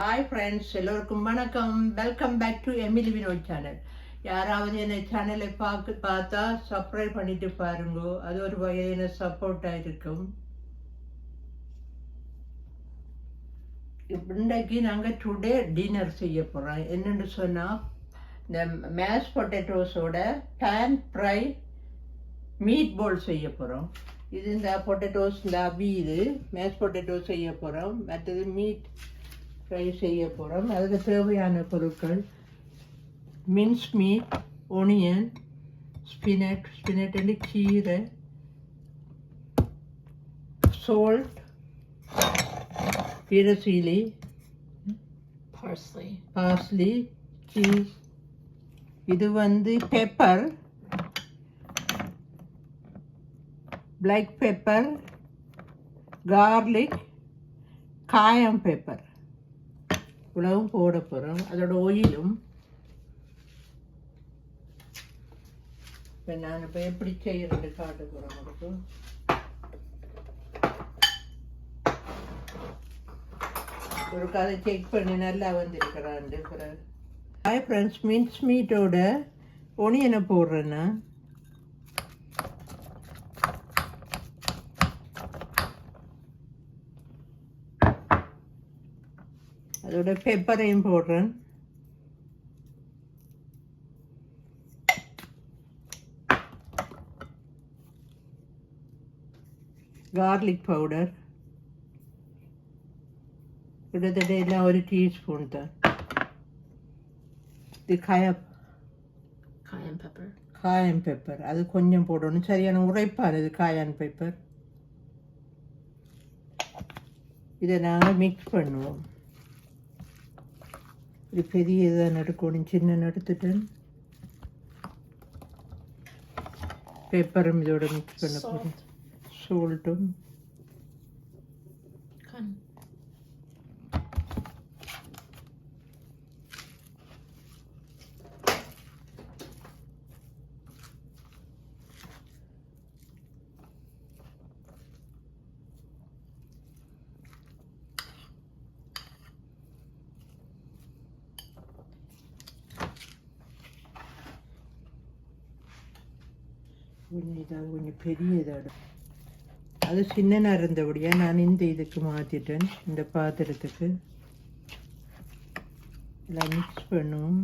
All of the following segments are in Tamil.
ஹாய் ஃப்ரெண்ட்ஸ் எல்லோருக்கும் வணக்கம். Welcome back to Emily Vinod channel யாராவது என்ன சேனலை பார்க்க பார்த்தா சப்ஸ்கிரைப் பண்ணிட்டு பாருங்க. அது ஒரு வகையான சப்போர்ட்டாக இருக்கும். இன்றைக்கு நாங்கள் டுடே டின்னர் செய்ய போகிறோம் என்னென்னு சொன்னால் இந்த மேஷ் பொட்டேட்டோஸோட பேன் ஃப்ரை மீட் பால் செய்ய போகிறோம் இது இந்த பொட்டேட்டோஸ் இந்த அபி இது மேஷ் பொட்டேட்டோ செய்ய போகிறோம் மற்றது மீட் ஃப்ரை செய்ய போகிறோம் அதுக்கு தேவையான பொருட்கள் mince meat onion spinach spinach வந்து கீரை salt parsley Parsley. Parsley cheese இது வந்து பெப்பர் பிளாக் பெப்பர் கார்லிக் காயம் பெப்பர் இவ்வளவும் போட போகிறோம் அதோட ஒயிலும் இப்போ நான் இப்போ எப்படி செய்யறது காட்டு போகிறேன் உங்களுக்கு ஒரு கதை செக் பண்ணி நல்லா வந்திருக்கிறான் பிறகு. ஹாய் ஃப்ரெண்ட்ஸ் மின்ஸ் மீட்டோட ஒனியனை போடுறேன்னா அதோட பெப்பரையும் போடுறேன். கார்லிக் பவுடர் கிட்டத்தட்ட எல்லாம் ஒரு டீஸ்பூன் தான். இது காய Cayenne pepper. காயம் பெப்பர் அது கொஞ்சம் போடணும். சரியான உரைப்பார் இது காயான் பெப்பர் இதை நாங்கள் மிக்ஸ் பண்ணுவோம். இது பெரிய இதாக நடுக்கணும் சின்ன நடுத்துட்டேன். பெப்பரும் இதோட மிக்ஸ் பண்ண போகிறேன். சோல்ட்டும் கொஞ்சம் இதாக கொஞ்சம் பெரிய இதாக அது சின்னனாக இருந்தபடியாக நான் இந்த இதுக்கு மாற்றிட்டேன் இந்த பாத்திரத்துக்கு. எல்லாம் மிக்ஸ் பண்ணுவோம்.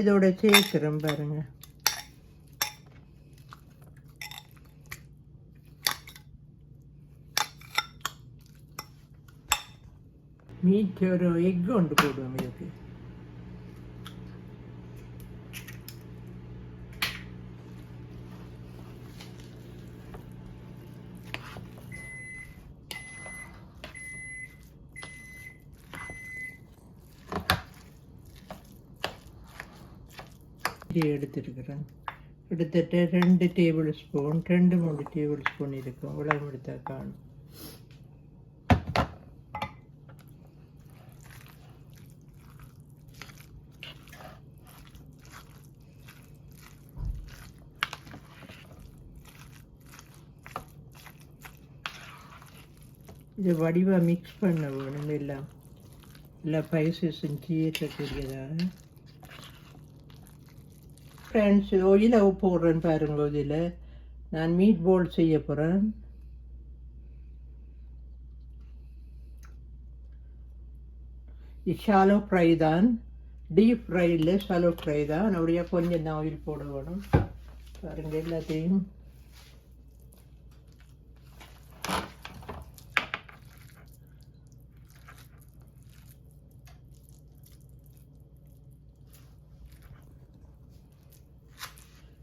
இதோட சேர்க்குறேன் பாருங்கள் மீட் ஒரு எக் கொண்டு போடுவோம் இதுக்கு இது எடுத்துருக்குறேன் கிட்டத்தட்ட ரெண்டு டேபிள் ஸ்பூன் ரெண்டு மூணு டேபிள் ஸ்பூன் இருக்கும் உலகம் எடுத்தால் காணும் இது வடிவாக மிக்ஸ் பண்ண வேணும் எல்லாம் எல்லா பைசஸும் சீரக்கூடியதாக ஃப்ரெண்ட்ஸ் ஒயில போடுறேன் பாருங்க இதில். நான் மீட் போல் செய்ய போகிறேன் ஷாலோ ஃப்ரை தான். டீப் ஃப்ரை இல்லை ஷாலோ ஃப்ரை தான். அப்படியே கொஞ்சம் தான் ஆயில் போட வேணும் பாருங்கள் எல்லாத்தையும்.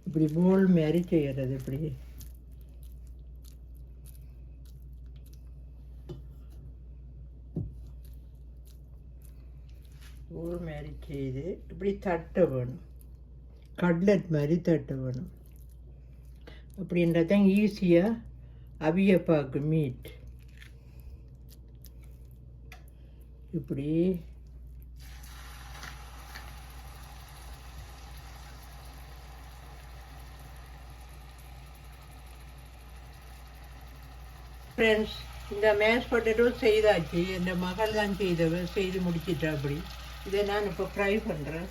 இப்படி போல் மாரி செய்யறது இப்படி? போல் மாரி செய்து இப்படி தட்ட வேணும். கட்லட் மாதிரி தட்ட வேணும். அப்படின்றதான் ஈஸியாக அவிய பார்க்கும் மீட் இப்படி ஃப்ரெண்ட்ஸ் இந்த மேஷ் பொட்டேட்டோ செய்தாச்சு என் மகள் தான் செய்தவ செய்து முடிச்சிட்டா அப்படி. இதை நான் இப்போ ஃப்ரை பண்ணுறேன்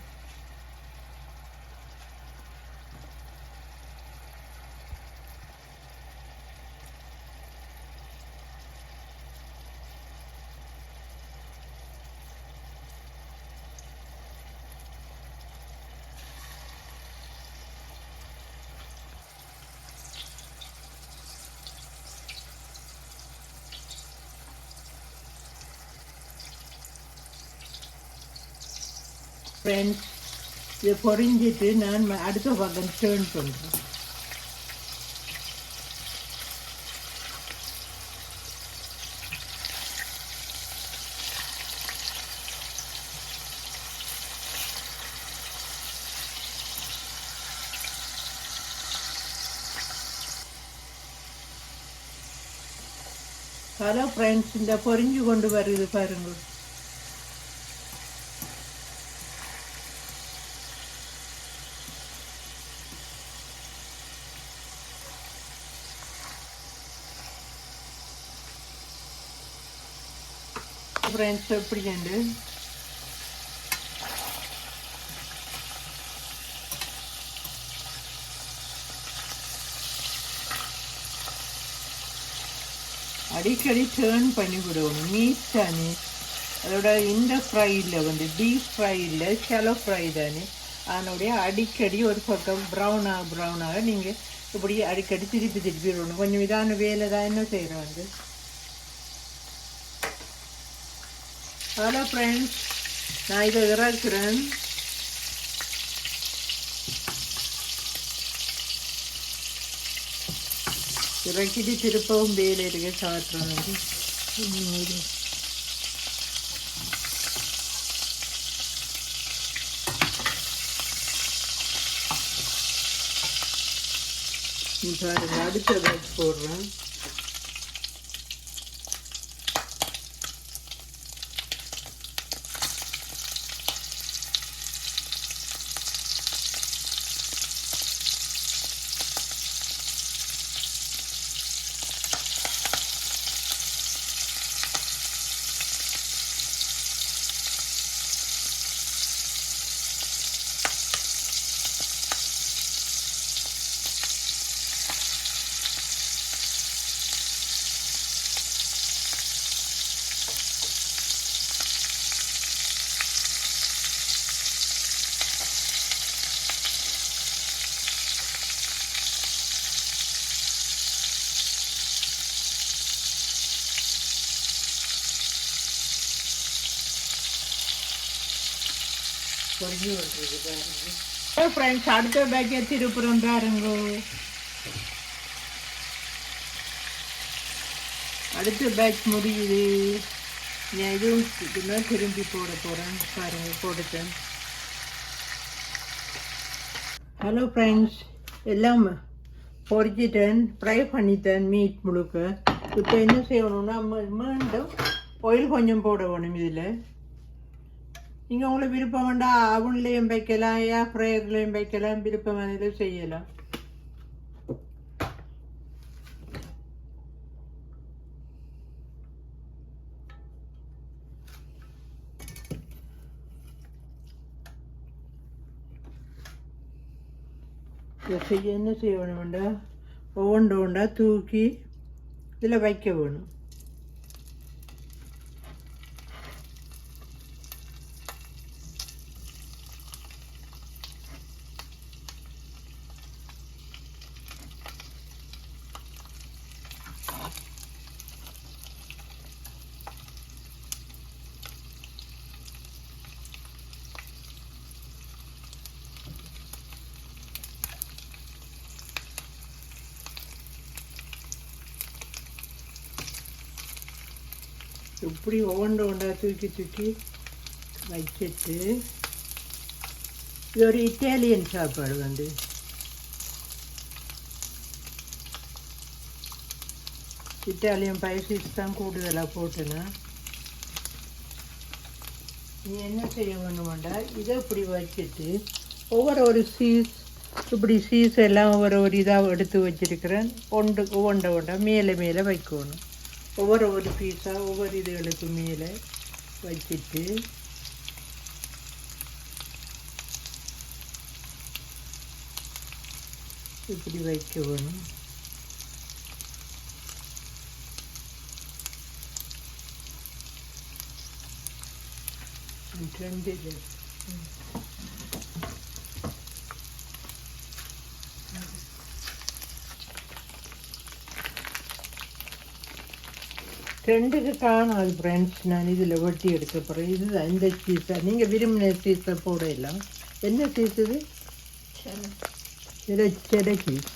ஃப்ரெண்ட்ஸ் இதை பொறிஞ்சிட்டு நான் அடுத்த பக்கம் டேர்ன் பண்ணுறேன் ஹலோ ஃப்ரெண்ட்ஸ் இந்த பொறிஞ்சு கொண்டு வருது பாருங்கள் ఫ్రెండ్స్ ఇప్పటికండి அடிக்கடி டேர்ன் பண்ணி விடுவோம் நீட் தானே. அதோட இந்த ஃப்ரையில் வந்து டீப் ஃப்ரையில் ஷலோ ஃப்ரை தானே. அதனுடைய அடிக்கடி ஒரு பக்கம் ப்ரௌனாக ப்ரௌனாக நீங்கள் இப்படி அடிக்கடி திருப்பி திருப்பி விடணும். கொஞ்சம் இதான வேலை தான் என்ன செய்கிறோம் வந்து ஹலோ ஃப்ரெண்ட்ஸ் நான் இதை இறக்குறேன் இறக்கிட்டு திருப்பவும் வேலை இருக்க வந்து பாருங்க அடுத்த பேட்ச் போடுறேன் பொறிஞ்சு வந்துருக்கு பாருங்க ஃப்ரெண்ட்ஸ் அடுத்த பேக்கே திருப்புறம் பாருங்க அடுத்த பேட்ச் முடியுது நான் எதுவும் இதுதான் திரும்பி போட போகிறேன் பாருங்க போட்டுட்டேன் ஹலோ ஃப்ரெண்ட்ஸ் எல்லாம் பொறிச்சிட்டேன் ஃப்ரை பண்ணிட்டேன் மீட் முழுக்க இப்போ என்ன செய்யணும்னா மீண்டும் ஆயில் கொஞ்சம் போட வேணும் இதில் நீங்கள் உங்களுக்கு விருப்பம் வேண்டாம் அவன்லேயும் வைக்கலாம் ஏன் ஃப்ரையர்லேயும் வைக்கலாம் விருப்பம் அதில் செய்யலாம். செய்ய என்ன செய்ய வேணும்டா ஒவ்வொன்று ஒன்றா தூக்கி இதில் வைக்க வேணும். இப்படி ஒவ்வொன்று ஒன்றா தூக்கி தூக்கி வச்சுட்டு இது ஒரு இட்டாலியன் சாப்பாடு வந்து. இட்டாலியன் ஸ்பைசஸ் தான் கூடுதலாக போட்டுனா. நீ என்ன செய்ய வேணுமாண்டா இதை இப்படி வச்சுட்டு ஒவ்வொரு ஒரு சீஸ் இப்படி சீஸ் எல்லாம் ஒவ்வொரு ஒரு இதாக எடுத்து வச்சிருக்கிறேன். ஒன்று ஒவ்வொன்றை ஒன்றா மேலே மேலே வைக்கணும். ஒவ்வொரு ஒரு பீஸாக ஒவ்வொரு இதுகளுக்கு மேலே வச்சுட்டு இப்படி வைக்க வேணும் ரெண்டு இது ரெண்டுக்கு காணாது ஃப்ரெண்ட்ஸ் நான் இதில் வெட்டி எடுக்க போகிறேன் இது இந்த சீஸை நீங்கள் விரும்பின சீஸை போடலாம் என்ன சீஸ் இது? Cheddar. செடை செடை சீஸ்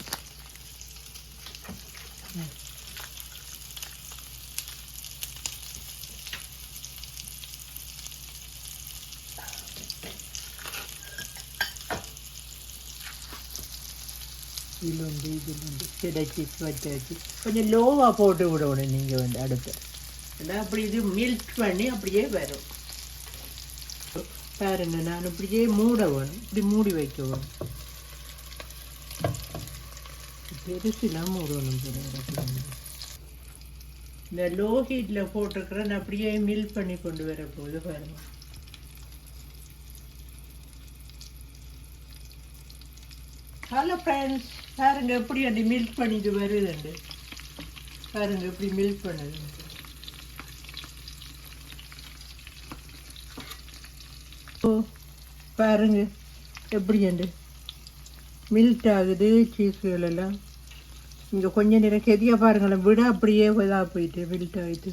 இதுலுண்டு இதுலுண்டு கிடைச்சி வச்சாச்சு கொஞ்சம் லோவாக போட்டு விடணும் நீங்கள் வந்து அடுத்து ஏன்னா அப்படி இது மில்க் பண்ணி அப்படியே வரும் பாருங்க நான் இப்படியே மூட வேணும் இப்படி மூடி வைக்க வேணும் பெருசுலாம் மூடணும் இந்த லோ ஹீட்டில் போட்டிருக்கிறேன் அப்படியே மில் பண்ணி கொண்டு வர போது பாருங்க ஹலோ ஃப்ரெண்ட்ஸ் பாருங்க எப்படி அந்த மில்க் பண்ணிட்டு வருதுண்டு. பாருங்க எப்படி மில்க் பண்ணுது. ஓ பாருங்க எப்படி அண்டு மில்ட் ஆகுது சீஸ்கள் எல்லாம். இங்கே கொஞ்ச நேரம் கெதியாக பாருங்களேன் விட அப்படியே இதாக போயிட்டு மில்ட் ஆகிட்டு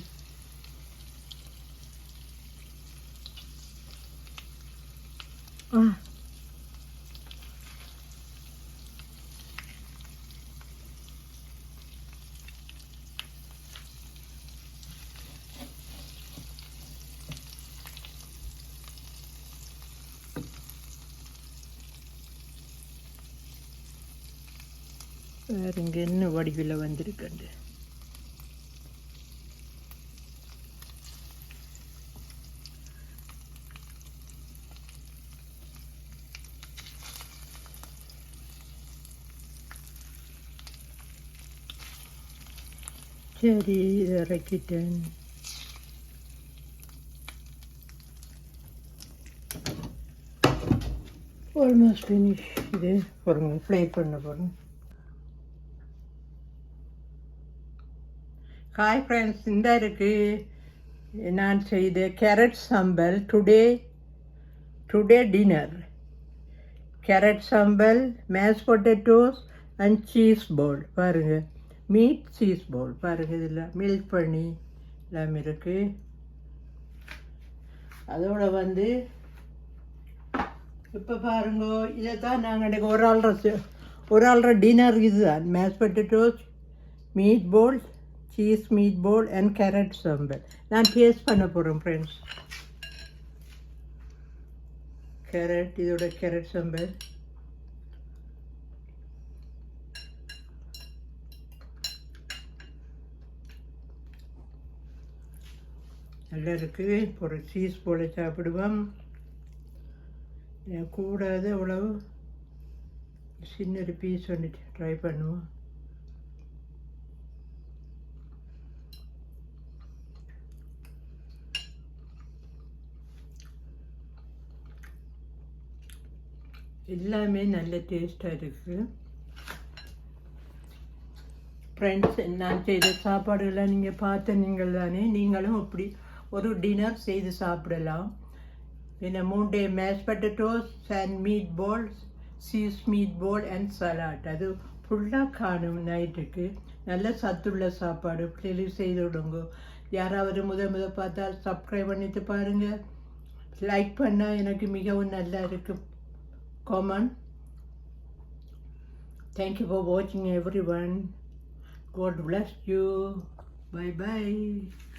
ஆ. பாருங்க என்ன வடிவில் வந்திருக்கண்டு? சரி இறக்கிட்டேன். ஆல்மோஸ்ட் ஃபினிஷ் இது பாருங்க ஃப்ளை பண்ண பாருங்க ஹாய் ஃப்ரெண்ட்ஸ் இந்த இருக்கு. நான் செய்த carrot sambol today today dinner carrot sambol mash potatoes and cheese bowl பாருங்க. மீட் சீஸ் பவுல் பாருங்க இதில். மில்க் பண்ணி எல்லாம் இருக்கு. அதோட வந்து இப்போ பாருங்க இதை தான் நாங்கள் இன்றைக்கு ஒரு ஆள் ஒரு ஆள்ற டின்னர் இதுதான். Mash potatoes meat ball cheese meat ball and carrot sambol நான் டேஸ்ட் பண்ண போகிறேன் ஃப்ரெண்ட்ஸ் கேரட் இதோட கேரட் சம்பல் நல்லா இருக்குது ஒரு சீஸ் போல் சாப்பிடுவோம். கூடாது அவ்வளவு சின்ன ஒரு பீஸ் வந்துட்டு ட்ரை பண்ணுவோம். எல்லாமே நல்ல டேஸ்ட்டாக இருக்குது ஃப்ரெண்ட்ஸ் நான் செய்த சாப்பாடுகள்லாம் நீங்கள் பார்த்த நீங்கள் தானே நீங்களும் அப்படி ஒரு டின்னர் செய்து சாப்பிடலாம். என்ன Monday mash potatoes and meat balls cheese meat ball and salad அது ஃபுல்லாக காணும் நைட்டுக்கு நல்ல சத்துள்ள சாப்பாடு. பிள்ளைகளுக்கு செய்து விடுங்க. யாராவது முத முத பார்த்தா சப்ஸ்கிரைப் பண்ணிட்டு பாருங்கள் லைக் பண்ணால் எனக்கு மிகவும் நல்லா இருக்கும். Comment. Thank you for watching everyone. God bless you. Bye bye.